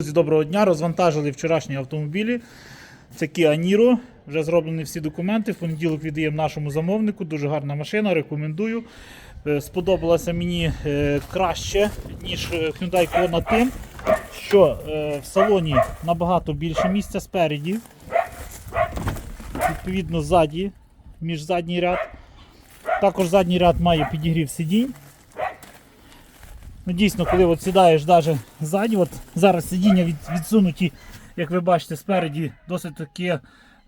Друзі, доброго дня. Розвантажили вчорашні автомобілі. Це Kia Niro. Вже зроблені всі документи. В понеділок віддаємо нашому замовнику. Дуже гарна машина, рекомендую. Е, Сподобалася мені е, краще, ніж е, Hyundai Kona тим, що в салоні набагато більше місця спереді. Відповідно, ззаді, між задній ряд. Також задній ряд має підігрів сидінь. Ну, дійсно, коли от сідаєш навіть ззаді, от зараз сидіння від, відсунуті, як ви бачите, спереді досить таки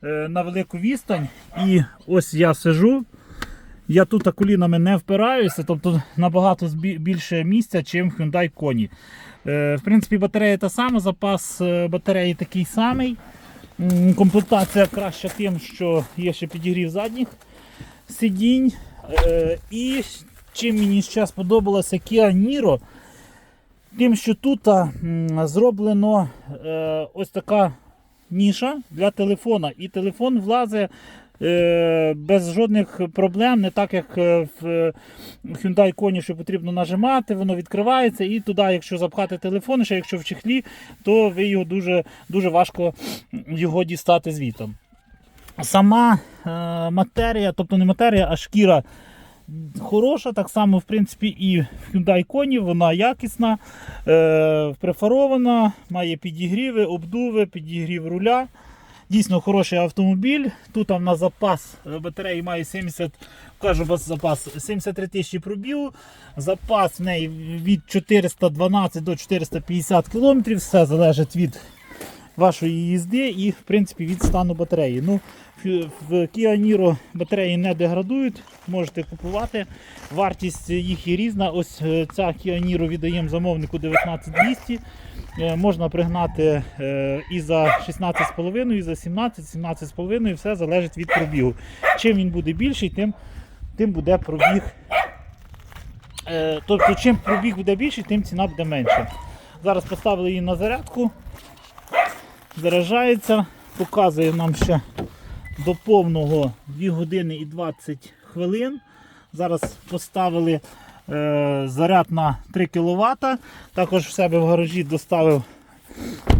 е, на велику відстань. І ось я сижу. Я тут колінами не впираюся, тобто набагато більше місця, ніж Hyundai Kona. Е, в принципі, батарея та сама, запас е, батареї такий самий. Комплектація краща тим, що є ще підігрів задніх сидінь. Е, і чим мені ще сподобалося Kia Niro, тим, що тут зроблено е, ось така ніша для телефона. І телефон влазить е, без жодних проблем, не так як е, в е, Hyundai Kona, що потрібно нажимати, воно відкривається і туди, якщо запхати телефон, ще якщо в чехлі, то ви його дуже, дуже важко його дістати звітом. Сама е, матерія, тобто не матерія, а шкіра хороша, так само, в принципі, і в Hyundai Kona, вона якісна, е, префарована, має підігріви, обдуви, підігрів руля. Дійсно хороший автомобіль. Тут в запас е, батареї має 70, кажу запас 73 тисячі пробігу. Запас в неї від 412 до 450 км. Все залежить від вашої їзди і, в принципі, від стану батареї. Ну, в Kia Niro батареї не деградують, можете купувати. Вартість їх є різна. Ось е, ця Kia Niro віддаємо замовнику 19200. Е, Можна пригнати е, і за 16,5, і за 17, 17,5, все залежить від пробігу. Чим він буде більший, тим, тим буде пробіг. Тобто, чим пробіг буде більший, тим ціна буде менша. Зараз поставили її на зарядку заряджається, показує нам ще до повного 2 години і 20 хвилин. Зараз поставили е, заряд на 3 кВт. Також в себе в гаражі доставив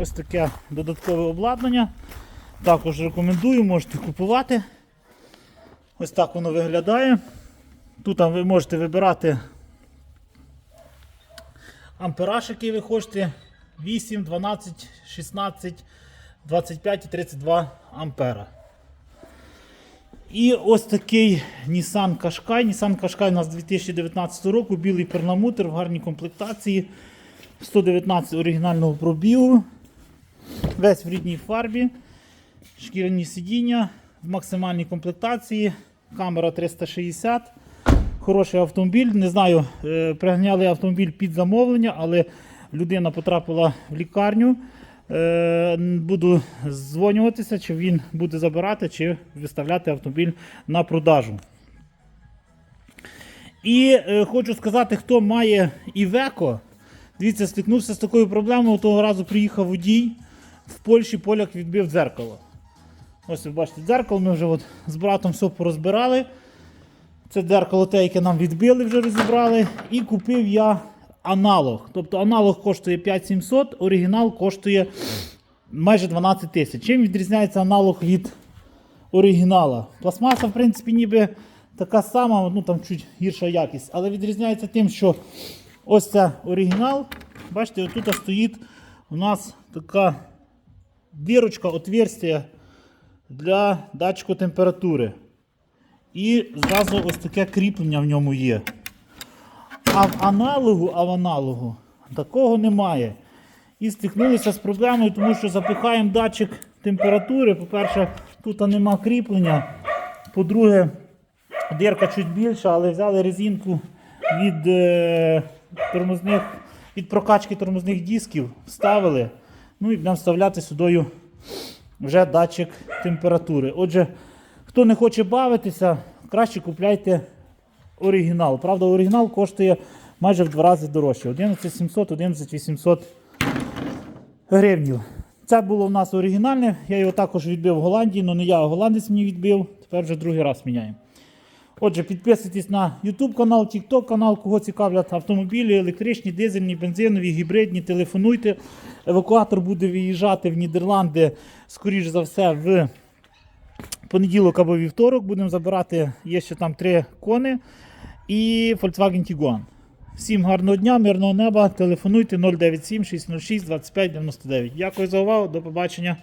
ось таке додаткове обладнання. Також рекомендую, можете купувати. Ось так воно виглядає. Тут ви можете вибирати ампераж, який ви хочете. 8, 12, 16, 25 і 32 ампера. І ось такий Nissan Qashqai. Nissan Qashqai у нас 2019 року, білий перламутр в гарній комплектації. 119 оригінального пробігу. Весь в рідній фарбі. Шкіряні сидіння в максимальній комплектації. Камера 360. Хороший автомобіль. Не знаю, е, пригняли автомобіль під замовлення, але людина потрапила в лікарню. Е, Буду дзвонюватися, чи він буде забирати, чи виставляти автомобіль на продажу. І е, хочу сказати, хто має Івеко, дивіться, стикнувся з такою проблемою. Того разу приїхав водій в Польщі, поляк відбив дзеркало. Ось ви бачите, дзеркало, ми вже от з братом все порозбирали. Це дзеркало те, яке нам відбили, вже розібрали. І купив я аналог. Тобто аналог коштує 5700, оригінал коштує майже 12 тисяч. Чим відрізняється аналог від оригінала? Пластмаса, в принципі, ніби така сама, ну там чуть гірша якість. Але відрізняється тим, що ось це оригінал. Бачите, отут стоїть у нас така дірочка, отверстие для датчику температури. І зразу ось таке кріплення в ньому є. А в аналогу, а в аналогу такого немає. І стикнулися з проблемою, тому що запихаємо датчик температури. По-перше, тут нема кріплення. По-друге, дирка чуть більша, але взяли резинку від, е, тормозних, від прокачки тормозних дисків, вставили. Ну і будемо вставляти сюди вже датчик температури. Отже, хто не хоче бавитися, краще купляйте оригінал. Правда, оригінал коштує майже в два рази дорожче. 11700, 11800 гривнів. Це було в нас оригінальне. Я його також відбив в Голландії, але не я, а голландець мені відбив. Тепер вже другий раз міняємо. Отже, підписуйтесь на YouTube канал, TikTok канал, кого цікавлять автомобілі, електричні, дизельні, бензинові, гібридні. Телефонуйте. Евакуатор буде виїжджати в Нідерланди, скоріш за все, в понеділок або вівторок. Будемо забирати, є ще там три кони і Volkswagen Tiguan. Всім гарного дня, мирного неба. Телефонуйте 097 606 25 99. Дякую за увагу. До побачення.